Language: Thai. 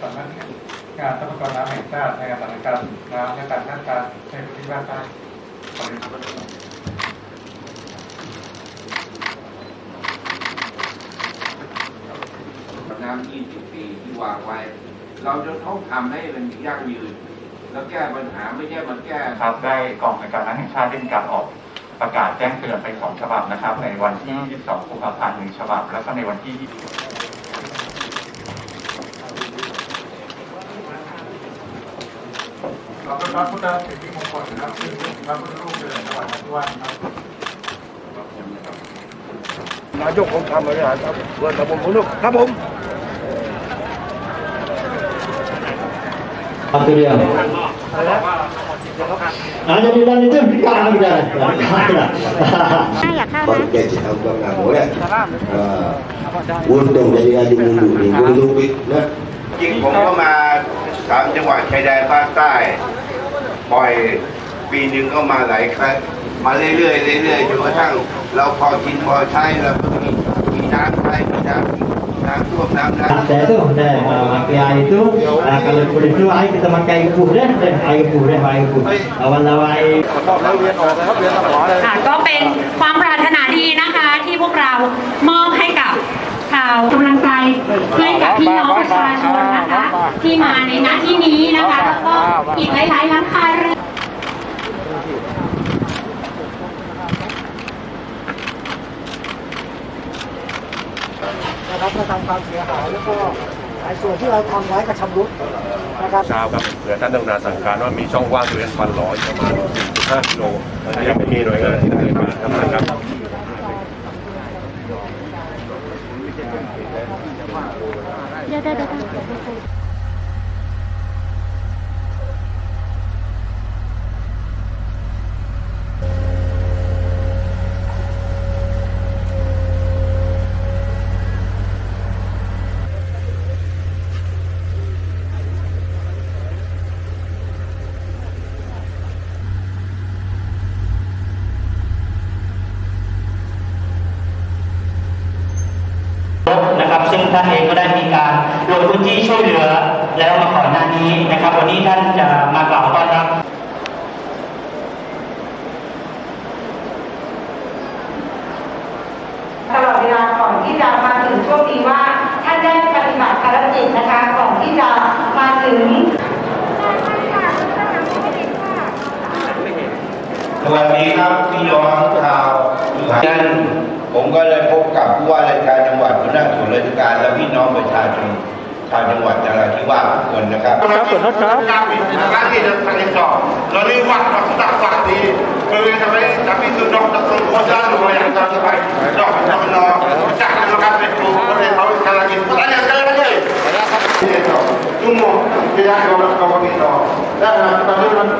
ทรัพยากรน้ำแห่งชาติในการสถานการณ์น้ำและการคาดการในพื้นที่ภาคใต้ขอเรียนครับน้ำ20 ปีที่วางไว้ เราจะต้องทำให้มันยั่งยืน แล้วแก้ปัญหาไม่ใช่มันแก้ ครับ ได้กองการน้ำแห่งชาติได้มีการออกประกาศแจ้งเตือนไปสองฉบับนะครับ ในวันที่ 22 กุมภาพันธ์หนึ่งฉบับ แล้วก็ในวันที่ ขอบคุณพระพุทธสิทธิมงคลนะครับซึ่งเป็นพระพุทธรูปเดินจังหวัดนราธิวาสนะครับนายกองค์การบริหารครับเพื่อนกับผมผมครับผม Satu dia. Ah, jadi dan itu kita kita. Kita. อากเข้า Kalau นะ dia cakap bukan nggak boleh. Ah, Untung jadi adu mundu ni, mundu bit nah. จ ริงผมก็มาสามจังหวัดชายแดนภาคใต้บ่อยปีหนึ่งก็มาหลายครั้งมาเรื่อยๆเรื่อยๆจนกระทั่งเราพอกินพอใช้เราก็มีมีน้ำใช้มีน้ำน้ำท่วมน้ำน้ำ Ada tu, dah uh, pakai air tu. Uh, kalau boleh tu air kita pakai air kepuh dah, dah air kepuh dah, air kepuh. Lawan-lawan air ค่ะก็เป็นความปรารถนาดีนะคะที่พวกเรามอบให้กับชาวกำลังใจให้กับพี่น้องประชาชนนะคะ ที่ มาในหน้าที่นี้นะคะ แล้วก็อีกหลายๆหลังคาเรือนนะครับมาทำความเสียหายแล้วก็ไอ้ส่วนที่เราทำไว้กระชำรุดนะครับเช้าครับเผื่อท่านต้องนาสั่งการว่ามีช่องว่างบริเวณฟันหลออีกประมาณ4.5กิโลแต่ยังไม่มีหน่วยงานที่ดำเนินการทำนะครับเดี๋ยวเดี๋ยวเดี๋ยว นะครับซึ่ง ท่านเองก็ได้มีการลงพื้นที่ช่วยเหลือ แล้วมาก่อนหน้านี้นะครับ วันนี้ท่านจะมากล่าวต้อนรับตลอดเวลาก่อนที่จะมาถึงช่วงนี้ว่าท่านได้ปฏิบัติภารกิจนะคะก่อนที่จะมาถึงสวัสดีครับพี่น้องชาวสุพรรณผมก็เลยพบกับผู้ว่าราชการจังหวัด หัวหน้าส่วนราชการและพี่น้องประชาชนชาวจังหวัดนราธิวาสทุกคนนะครับครับขอบคุณครับ Kami dan paling sok. Lalu waktu aku tak kuat di Bagi sampai tapi itu dok tak perlu kuasa lu yang tak sampai. Dok, dok no. Cak terima kasih tu. Boleh tahu sekali lagi. Tanya sekali lagi. Itu. Semua tidak kau kau itu. Dan kita dulu kita. Yang kau dulu. วันนี้ได้